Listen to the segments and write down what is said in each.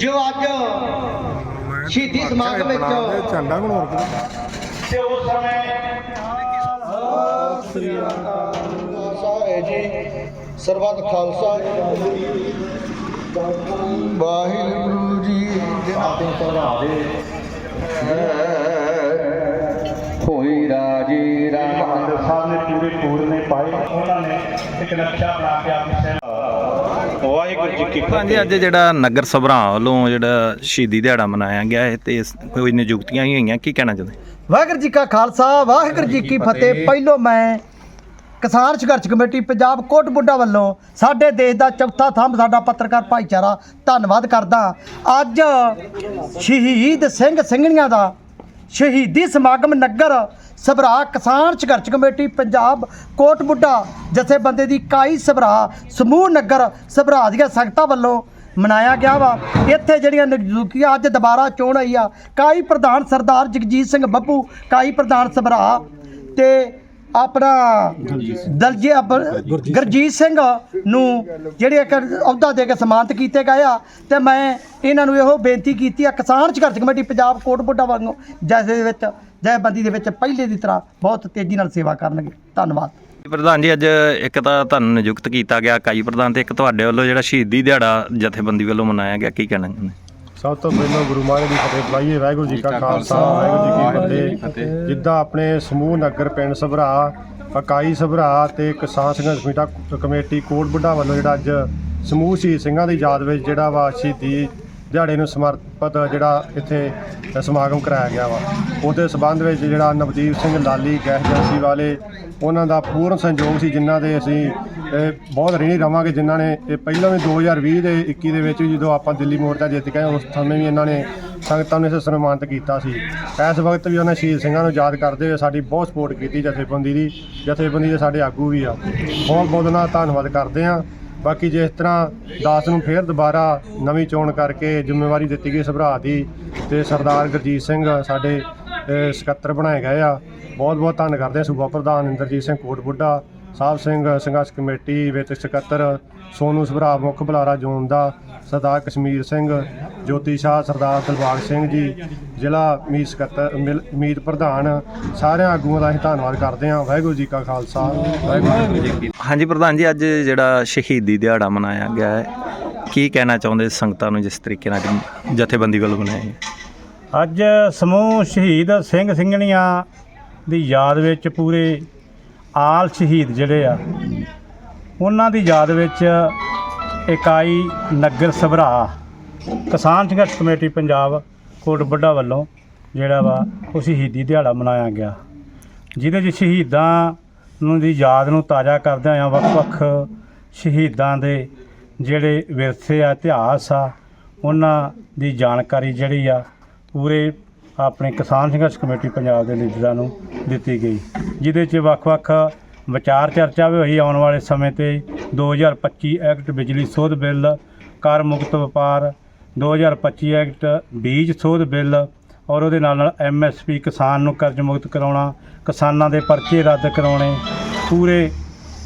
ਜੋ ਅੱਜ। ਸ਼ਹੀਦੀ ਸਮਾਗਮ ਵਿੱਚ। ਝੰਡਾ ਘਨੌਰ ਕੋਲ ਤੇ ਉਸ ਸਮੇਂ ਖਾਲਸਾ ਹੈ ਜੀ ਸਰਬੱਤ ਖਾਲਸਾ। ਵਾਹਿਗੁਰੂ ਜੀ ਦੇ ਨਾਤੇ ਚੜਾਵੇ ਹੋਈ ਰਾਜੀ ਰਾਮ। ਸਾਹਿਬ ਨੇ ਪੂਰੇ ਪੂਰਨੇ ਪਾਏ। ਉਹਨਾਂ ਨੇ ਇੱਕ ਨਕਸ਼ਾ ਬਣਾ ਕੇ ਆਪਣੀ ਵਾਹਿਗੁਰੂ ਜੀ ਕੀ ਹਾਂਜੀ ਅੱਜ ਜਿਹੜਾ ਨਗਰ ਸਭਰਾ ਵੱਲੋਂ ਜਿਹੜਾ ਸ਼ਹੀਦੀ ਦਿਹਾੜਾ ਮਨਾਇਆ ਗਿਆ ਹੈ ਤੇ ਇਸ- ਕੋਈ ਨਿਯੁਕਤੀਆਂ ਹੀ ਹੋਈਆਂ ਕੀ ਕਹਿਣਾ ਚਾਹੁੰਦੇ? ਵਾਹਿਗੁਰੂ ਜੀ ਕਾ ਖਾਲਸਾ ਵਾਹਿਗੁਰੂ ਜੀ ਕੀ ਫਤਿਹ। ਪਹਿਲੋਂ ਮੈਂ ਕਿਸਾਨ ਸੰਘਰਸ਼ ਕਮੇਟੀ ਪੰਜਾਬ ਕੋਟ ਬੁੱਢਾ ਵੱਲੋਂ ਸਾਡੇ ਦੇਸ਼ ਦਾ ਚੌਥਾ ਥੰਮ ਸਾਡਾ ਪੱਤਰਕਾਰ ਭਾਈਚਾਰਾ ਧੰਨਵਾਦ ਕਰਦਾ। ਅੱਜ ਸ਼ਹੀਦ ਸਿੰਘ ਸਿੰਘਣੀਆਂ ਦਾ ਸ਼ਹੀਦੀ ਸਮਾਗਮ ਨਗਰ ਸਭਰਾ ਕਿਸਾਨ ਸੰਘਰਸ਼ ਕਮੇਟੀ ਪੰਜਾਬ ਕੋਟ ਬੁੱਢਾ ਜਥੇਬੰਦੀ ਦੀ ਕਾਈ ਸਭਰਾ ਸਮੂਹ ਨਗਰ ਸਭਰਾ ਦੀਆਂ ਸੰਗਤਾਂ ਵੱਲੋਂ ਮਨਾਇਆ ਗਿਆ ਵਾ। ਇੱਥੇ ਜਿਹੜੀਆਂ ਨਿਯੁਕਤੀਆਂ ਅੱਜ ਦੁਬਾਰਾ ਚੋਣ ਆਈ ਆ, ਕਾਈ ਪ੍ਰਧਾਨ ਸਰਦਾਰ ਜਗਜੀਤ ਸਿੰਘ ਬੱਬੂ, ਕਾਈ ਪ੍ਰਧਾਨ ਸਭਰਾ ਤੇ ਆਪਣਾ ਦਲਜੇ ਗੁਰਜੀਤ ਸਿੰਘ ਨੂੰ ਜਿਹੜੇ ਇੱਕ ਅਹੁਦਾ ਦੇ ਕੇ ਸਨਮਾਨਿਤ ਕੀਤੇ ਗਏ ਆ, ਤੇ ਮੈਂ ਇਹਨਾਂ ਨੂੰ ਇਹੋ ਬੇਨਤੀ ਕੀਤੀ ਆ, ਕਿਸਾਨ ਸੰਘਰਸ਼ ਕਮੇਟੀ ਪੰਜਾਬ ਕੋਟ ਬੁੱਢਾ ਵੱਲੋਂ ਜਿਸ ਦੇ ਵਿੱਚ ਜਥੇਬੰਦੀ ਦੇ ਵਿੱਚ ਪਹਿਲੇ ਦੀ ਤਰ੍ਹਾਂ ਬਹੁਤ ਤੇਜ਼ੀ ਨਾਲ ਸੇਵਾ ਕਰਨਗੇ। ਧੰਨਵਾਦ। ਪ੍ਰਧਾਨ ਜੀ, ਅੱਜ ਇੱਕ ਤਾਂ ਤੁਹਾਨੂੰ ਨਿਯੁਕਤ ਕੀਤਾ ਗਿਆ ਕਾਈ ਪ੍ਰਧਾਨ, ਤੇ ਇੱਕ ਤੁਹਾਡੇ ਵੱਲੋਂ ਜਿਹੜਾ ਸ਼ਹੀਦੀ ਦਿਹਾੜਾ ਜਥੇਬੰਦੀ ਵੱਲੋਂ ਮਨਾਇਆ ਗਿਆ, ਕੀ ਕਹਿਣਾ ਚਾਹੁੰਦੇ? ਸਭ ਤੋਂ ਪਹਿਲਾਂ ਗੁਰੂ ਮਹਾਰਾਜ ਦੀ ਫਤਿਹ ਬੁਲਾਈਏ ਵਾਹਿਗੁਰੂ ਜੀ ਕਾ ਖਾਲਸਾ ਵਾਹਿਗੁਰੂ ਜੀ ਕੀ ਫਤਿਹ। ਜਿੱਦਾਂ ਆਪਣੇ ਸਮੂਹ ਨਗਰ ਪਿੰਡ ਸਭਰਾ ਇਕਾਈ ਸਭਰਾ ਤੇ ਕਿਸਾਨ ਸੰਘਰਸ਼ ਕਮੇਟਾ ਕਮੇਟੀ ਕੋਟ ਬੁੱਢਾ ਵੱਲੋਂ ਜਿਹੜਾ ਅੱਜ ਸਮੂਹ ਸ਼ਹੀਦ ਸਿੰਘਾਂ ਦੀ ਯਾਦ ਵਿੱਚ ਜਿਹੜਾ ਵਾ ਸ਼ਹੀਦੀ ਦਿਹਾੜੇ ਨੂੰ ਸਮਰਪਿਤ ਜਿਹੜਾ ਇੱਥੇ ਸਮਾਗਮ ਕਰਾਇਆ ਗਿਆ ਵਾ। ਉਹਦੇ ਸਬੰਧ ਵਿੱਚ ਜਿਹੜਾ ਨਵਦੀਪ ਸਿੰਘ ਲਾਲੀ, ਗੈਸ ਏਜੰਸੀ ਵਾਲੇ, ਉਹਨਾਂ ਦਾ ਪੂਰਨ ਸੰਯੋਗ ਸੀ, ਜਿਨ੍ਹਾਂ ਦੇ ਅਸੀਂ ਬਹੁਤ ऋणी ਰਵਾਂਗੇ, ਜਿਨ੍ਹਾਂ ਨੇ ਇਹ ਪਹਿਲਾਂ ਵੀ 2020 ਦੇ 21 ਦੇ ਵਿੱਚ ਵੀ ਜਦੋਂ ਆਪਾਂ ਦਿੱਲੀ ਮੋਰਚਾ ਜਿੱਤ ਕੇ ਉਸ ਸਮੇਂ ਵੀ ਇਹਨਾਂ ਨੇ ਸੰਗਤਾਂ ਨੂੰ ਇਸ ਸਨਮਾਨਿਤ ਕੀਤਾ ਸੀ। ਇਸ ਵਕਤ ਵੀ ਉਹਨਾਂ ਸ਼ਹੀਦ ਸਿੰਘਾਂ ਨੂੰ ਯਾਦ ਕਰਦੇ ਹੋਏ ਸਾਡੀ ਬਹੁਤ ਸਪੋਰਟ ਕੀਤੀ, ਜਥੇਬੰਦੀ ਦੀ, ਜਥੇਬੰਦੀ ਦੇ ਸਾਡੇ ਆਗੂ ਵੀ ਆ। ਬਹੁਤ ਬਹੁਤ ਉਹਨਾਂ ਦਾ ਧੰਨਵਾਦ ਕਰਦੇ ਆ ਬਾਕੀ ਜਿਸ ਤਰ੍ਹਾਂ ਦਾਸ ਨੂੰ ਫੇਰ ਦੁਬਾਰਾ ਨਵੀਂ ਚੋਣ ਕਰਕੇ ਜ਼ਿੰਮੇਵਾਰੀ ਦਿੱਤੀ ਗਈ ਸਭਰਾ ਦੀ, ਤੇ ਸਰਦਾਰ ਗੁਰਜੀਤ ਸਿੰਘ ਸਾਡੇ ਸਕੱਤਰ ਬਣਾਏ ਗਏ ਆ। ਬਹੁਤ ਬਹੁਤ ਧੰਨ ਕਰਦੇ ਹਾਂ ਸੂਬਾ ਪ੍ਰਧਾਨ ਇੰਦਰਜੀਤ ਸਿੰਘ ਕੋਟ ਬੁੱਢਾ ਸਾਹਿਬ ਸਿੰਘ ਸੰਘਰਸ਼ ਕਮੇਟੀ ਵਿੱਚ ਸਕੱਤਰ ਸੋਨੂ ਸਭਰਾ ਮੁੱਖ ਬੁਲਾਰਾ ਜ਼ੋਨ ਦਾ ਸਰਦਾਰ ਕਸ਼ਮੀਰ ਸਿੰਘ ਜੋਤੀ ਸ਼ਾਹ ਸਰਦਾਰ ਦਿਲਬਾਗ ਸਿੰਘ ਜੀ ਜ਼ਿਲ੍ਹਾ ਮੀਤ ਸਕੱਤਰ ਮਿਲ- ਮੀਤ ਪ੍ਰਧਾਨ ਸਾਰਿਆਂ ਆਗੂਆਂ ਦਾ ਅਸੀਂ ਧੰਨਵਾਦ ਕਰਦੇ ਹਾਂ। ਵਾਹਿਗੁਰੂ ਜੀ ਕਾ ਖਾਲਸਾ। ਵਾਹਿਗੁਰੂ ਜੀ ਕੀ ਫਤਿਹ। ਹਾਂਜੀ ਪ੍ਰਧਾਨ ਜੀ ਅੱਜ ਜਿਹੜਾ ਸ਼ਹੀਦੀ ਦਿਹਾੜਾ ਮਨਾਇਆ ਗਿਆ ਹੈ ਕੀ ਕਹਿਣਾ ਚਾਹੁੰਦੇ ਸੰਗਤਾਂ ਨੂੰ ਜਿਸ ਤਰੀਕੇ ਨਾਲ ਜਥੇਬੰਦੀ ਵੱਲੋਂ ਮਨਾਇਆ ਗਿਆ? ਅੱਜ ਸਮੂਹ ਸ਼ਹੀਦ ਸਿੰਘ ਸਿੰਘਣੀਆਂ ਦੀ ਯਾਦ ਵਿੱਚ ਪੂਰੇ ਆਲ ਸ਼ਹੀਦ ਜਿਹੜੇ ਆ ਉਹਨਾਂ ਦੀ ਯਾਦ ਵਿੱਚ ਇਕਾਈ ਨਗਰ ਸਭਰਾ। ਕਿਸਾਨ ਸੰਘਰਸ਼ ਕਮੇਟੀ ਪੰਜਾਬ ਕੋਟ ਵੱਡਾ ਵੱਲੋਂ ਜਿਹੜਾ ਵਾ ਉਹ ਸ਼ਹੀਦੀ ਦਿਹਾੜਾ ਮਨਾਇਆ ਗਿਆ। ਜਿਹਦੇ 'ਚ ਸ਼ਹੀਦਾਂ ਨੂੰ ਦੀ ਯਾਦ ਨੂੰ ਤਾਜ਼ਾ ਕਰਦਿਆਂ ਹੋਇਆਂ ਵੱਖ-ਵੱਖ ਸ਼ਹੀਦਾਂ ਦੇ ਜਿਹੜੇ ਵਿਰਸੇ ਆ, ਇਤਿਹਾਸ ਆ, ਉਹਨਾਂ ਦੀ ਜਾਣਕਾਰੀ ਜਿਹੜੀ ਆ, ਪੂਰੇ ਆਪਣੇ ਕਿਸਾਨ ਸੰਘਰਸ਼ ਕਮੇਟੀ ਪੰਜਾਬ ਦੇ ਲੀਡਰਾਂ ਨੂੰ ਦਿੱਤੀ ਗਈ। ਜਿਹਦੇ 'ਚ ਵੱਖ-ਵੱਖ ਵਿਚਾਰ ਚਰਚਾ ਵੀ ਹੋਈ ਆਉਣ ਵਾਲੇ ਸਮੇਂ ਤੇ। 2025 ਐਕਟ ਬਿਜਲੀ ਸੋਧ ਬਿੱਲ, ਕਰ ਮੁਕਤ ਵਪਾਰ। 2025 ਐਕਟ ਬੀਜ ਸੋਧ ਬਿੱਲ ਔਰ ਉਹਦੇ ਨਾਲ ਨਾਲ ਐਮਐਸਪੀ ਕਿਸਾਨ ਨੂੰ ਕਰਜ਼ ਮੁਕਤ ਕਰਾਉਣਾ, ਕਿਸਾਨਾਂ ਦੇ ਪਰਚੇ ਰੱਦ ਕਰਾਉਣੇ। ਪੂਰੇ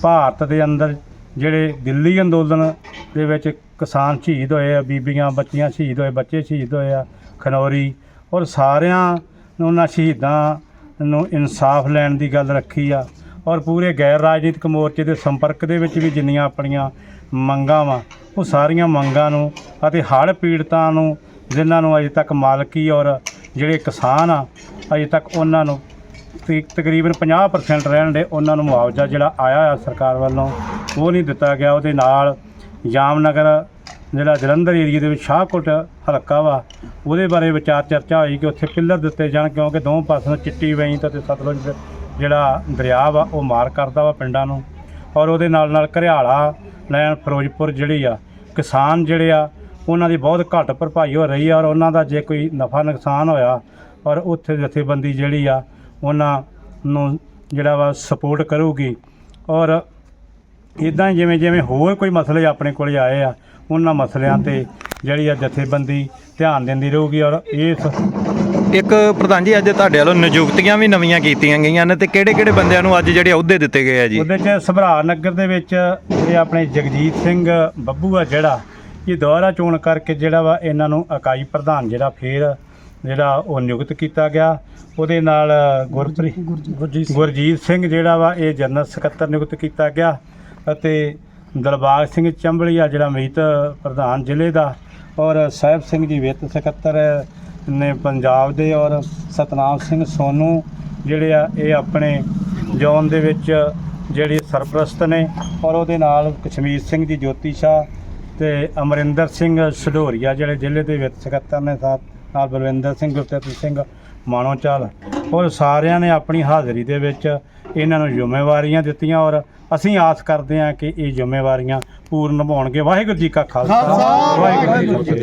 ਭਾਰਤ ਦੇ ਅੰਦਰ ਜਿਹੜੇ ਦਿੱਲੀ ਅੰਦੋਲਨ ਦੇ ਵਿੱਚ ਕਿਸਾਨ ਸ਼ਹੀਦ ਹੋਏ ਆ, ਬੀਬੀਆਂ, ਬੱਚੀਆਂ ਸ਼ਹੀਦ ਹੋਏ, ਬੱਚੇ ਸ਼ਹੀਦ ਹੋਏ ਆ, ਖਨੌਰੀ ਔਰ ਸਾਰਿਆਂ ਉਹਨਾਂ ਸ਼ਹੀਦਾਂ ਨੂੰ ਇਨਸਾਫ ਲੈਣ ਦੀ ਗੱਲ ਰੱਖੀ ਆ। ਔਰ ਪੂਰੇ ਗੈਰ ਰਾਜਨੀਤਿਕ ਮੋਰਚੇ ਦੇ ਸੰਪਰਕ ਦੇ ਵਿੱਚ ਵੀ ਜਿੰਨੀਆਂ ਆਪਣੀਆਂ ਮੰਗਾਂ ਵਾ, ਉਹ ਸਾਰੀਆਂ ਮੰਗਾਂ ਨੂੰ ਅਤੇ ਹੜ੍ਹ ਪੀੜਤਾਂ ਨੂੰ, ਜਿਨ੍ਹਾਂ ਨੂੰ ਅਜੇ ਤੱਕ ਮਾਲਕੀ ਔਰ ਜਿਹੜੇ ਕਿਸਾਨ ਆ, ਅਜੇ ਤੱਕ ਉਹਨਾਂ ਨੂੰ ਤਕ- ਤਕਰੀਬਨ 50% ਰਹਿਣ ਦੇ ਉਹਨਾਂ ਨੂੰ ਮੁਆਵਜ਼ਾ ਜਿਹੜਾ ਆਇਆ ਆ ਸਰਕਾਰ ਵੱਲੋਂ, ਉਹ ਨਹੀਂ ਦਿੱਤਾ ਗਿਆ। ਉਹਦੇ ਨਾਲ ਜਾਮਨਗਰ, ਜਿਹੜਾ ਜਲੰਧਰ ਏਰੀਏ ਦੇ ਵਿੱਚ ਸ਼ਾਹਕੋਟ ਹਲਕਾ ਵਾ, ਉਹਦੇ ਬਾਰੇ ਵਿਚਾਰ ਚਰਚਾ ਹੋਈ ਕਿ ਉੱਥੇ ਪਿੱਲਰ ਦਿੱਤੇ ਜਾਣ ਕਿਉਂਕਿ ਦੋਵੇਂ ਪਾਸਿਓਂ ਚਿੱਟੀ ਵੇਈ ਤੇ ਸਤਲੁਜ ਜਿਹੜਾ ਦਰਿਆ ਵਾ, ਉਹ ਮਾਰ ਕਰਦਾ ਵਾ ਪਿੰਡਾਂ ਨੂੰ। ਔਰ ਉਹਦੇ ਨਾਲ ਨਾਲ ਘਰਿਆਲਾ ਲੈਣ ਫਿਰੋਜ਼ਪੁਰ ਜਿਹੜੀ ਆ, ਕਿਸਾਨ ਜਿਹੜੇ ਆ, ਉਹਨਾਂ ਦੀ ਬਹੁਤ ਘੱਟ ਭਰਪਾਈ ਹੋ ਰਹੀ ਆ ਔਰ ਉਹਨਾਂ ਦਾ ਜੇ ਕੋਈ ਨਫਾ ਨੁਕਸਾਨ ਹੋਇਆ ਔਰ ਉੱਥੇ ਜਥੇਬੰਦੀ ਜਿਹੜੀ ਆ, ਉਹਨਾਂ ਨੂੰ ਜਿਹੜਾ ਵਾ ਸਪੋਰਟ ਕਰੂਗੀ। ਔਰ ਇਦਾਂ ਜਿਵੇਂ ਜਿਵੇਂ ਹੋਰ ਕੋਈ ਮਸਲੇ ਆਪਣੇ ਕੋਲੇ ਆਏ ਆ, ਉਹਨਾਂ ਮਸਲਿਆਂ ਤੇ ਜਿਹੜੀ ਆ ਜਥੇਬੰਦੀ ਧਿਆਨ ਦਿੰਦੀ ਰਹੂਗੀ ਔਰ ਇਸ ਇੱਕ ਪ੍ਰਧਾਨ ਜੀ ਅੱਜ ਤੁਹਾਡੇ ਵੱਲੋਂ ਨਿਯੁਕਤੀਆਂ ਵੀ ਨਵੀਆਂ ਕੀਤੀਆਂ ਗਈਆਂ ਨੇ ਤੇ ਕਿਹੜੇ-ਕਿਹੜੇ ਬੰਦਿਆਂ ਨੂੰ ਅੱਜ ਜਿਹੜੇ ਅਹੁਦੇ ਦਿੱਤੇ ਗਏ ਆ ਜੀ? ਉਹਦੇ ਚ ਸਭਰਾ ਨਗਰ ਦੇ ਵਿੱਚ ਇਹ ਆਪਣੇ ਜਗਜੀਤ ਸਿੰਘ ਬੱਬੂ ਆ ਜਿਹੜਾ ਇਹ ਦੁਬਾਰਾ ਚੋਣ ਕਰਕੇ ਜਿਹੜਾ ਵਾ ਇਹਨਾਂ ਨੂੰ ਇਕਾਈ ਪ੍ਰਧਾਨ ਜਿਹੜਾ ਫੇਰ ਜਿਹੜਾ ਉਹ ਨਿਯੁਕਤ ਕੀਤਾ ਗਿਆ। ਉਹਦੇ ਨਾਲ ਗੁਰਪ੍ਰੀਤ ਗੁਰਜੀਤ ਸਿੰਘ ਜਿਹੜਾ ਵਾ ਇਹ ਜਨਰਲ ਸਕੱਤਰ ਨਿਯੁਕਤ ਕੀਤਾ ਗਿਆ ਅਤੇ ਦਲਬਾਗ ਸਿੰਘ ਚੰਬਲੀਆ ਜਿਹੜਾ ਮੀਤ ਪ੍ਰਧਾਨ ਜ਼ਿਲ੍ਹੇ ਦਾ ਔਰ ਸਾਹਿਬ ਸਿੰਘ ਜੀ ਵਿੱਤ ਸਕੱਤਰ ਨੇ ਪੰਜਾਬ ਦੇ ਔਰ ਸਤਨਾਮ ਸਿੰਘ ਸੋਨੂ ਜਿਹੜੇ ਆ ਇਹ ਆਪਣੇ ਜ਼ੋਨ ਦੇ ਵਿੱਚ ਜਿਹੜੇ ਸਰਪ੍ਰਸਤ ਨੇ ਔਰ ਉਹਦੇ ਨਾਲ ਕਸ਼ਮੀਰ ਸਿੰਘ ਜੀ ਜੋਤੀ ਸ਼ਾਹ ਤੇ ਅਮਰਿੰਦਰ ਸਿੰਘ ਸਢੋਰੀਆ ਜਿਹੜੇ ਜ਼ਿਲ੍ਹੇ ਦੇ ਵਿੱਚ ਸਕੱਤਰ ਨੇ ਸਾਥ ਨਾਲ ਬਲਵਿੰਦਰ ਸਿੰਘ ਗੁਰਤੇਜ ਸਿੰਘ ਮਾਣੋਚਾਲ ਔਰ ਸਾਰਿਆਂ ਨੇ ਆਪਣੀ ਹਾਜ਼ਰੀ ਦੇ ਵਿੱਚ ਇਹਨਾਂ ਨੂੰ ਜ਼ਿੰਮੇਵਾਰੀਆਂ ਦਿੱਤੀਆਂ ਔਰ ਅਸੀਂ ਆਸ ਕਰਦੇ ਹਾਂ ਕਿ ਇਹ ਜ਼ਿੰਮੇਵਾਰੀਆਂ ਪੂਰਨ ਨਿਭਾਉਣਗੇ ਵਾਹਿਗੁਰੂ ਜੀ ਕਾ ਖਾਲਸਾ। ਵਾਹਿਗੁਰੂ ਜੀ ਕੀ ਫਤਿਹ।